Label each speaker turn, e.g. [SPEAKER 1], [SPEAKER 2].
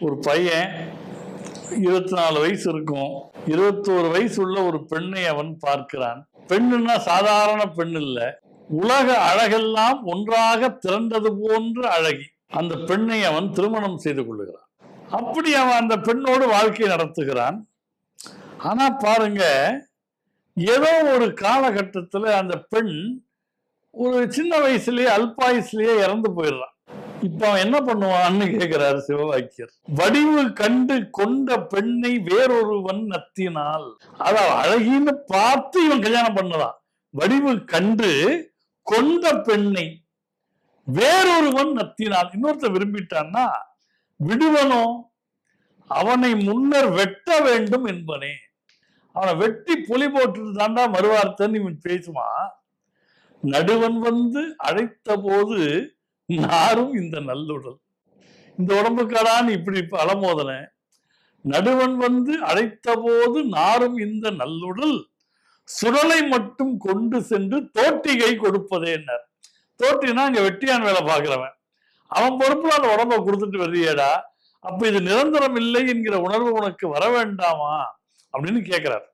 [SPEAKER 1] ஒரு பையன் இருபத்தி நாலு வயசு இருக்கும். இருபத்தோரு வயசு உள்ள ஒரு பெண்ணை அவன் பார்க்கிறான். பெண்ணுன்னா சாதாரண பெண் இல்ல. உலக அழகெல்லாம் ஒன்றாக திரண்டது போன்ற அழகி. அந்த பெண்ணை அவன் திருமணம் செய்து கொள்ளுகிறான். அப்படி அவன் அந்த பெண்ணோடு வாழ்க்கை நடத்துகிறான். ஆனா பாருங்க ஏதோ ஒரு காலகட்டத்தில் அந்த பெண் ஒரு சின்ன வயசுலயே அல்பாயுஸ்லயே இறந்து போயிடுறான். இப்ப என்ன பண்ணுவான்னு கேட்கிறாரு சிவவாக்கியர் வடிவு கண்டு கொண்ட பெண்ணை வேறொருவன் நத்தினால். அத அழகின்னு பார்த்து இவன் கல்யாணம் பண்ணலாம் வடிவு கண்டு கொண்ட பெண்ணை வேறொருவன் நத்தினால். இன்னொருத்த விரும்பிட்டான்னா விடுவனோ? அவனை முன்னர் வெட்ட வேண்டும் என்பனே. அவனை வெட்டி புலி போட்டு தாண்டா மறுவார்த்தைன்னு இவன் பேசுவான். நடுவன் வந்து அழைத்த போது நாரும் இந்த நல்லுடல். இந்த உடம்புக்காடான்னு இப்படி இப்ப நடுவன் வந்து அழைத்த போது நாரும் இந்த நல்லுடல். சுடலை மட்டும் கொண்டு சென்று தோட்டிகை கொடுப்பதேன்னர் தோட்டினா இங்க வெட்டியான் வேலை பார்க்கிறவன். அவன் பொறுப்புல அந்த உடம்ப கொடுத்துட்டு வர்றியேடா. அப்ப இது நிரந்தரம் இல்லை என்கிற உணர்வு உனக்கு வர வேண்டாமா? அப்படின்னு கேட்கிறார்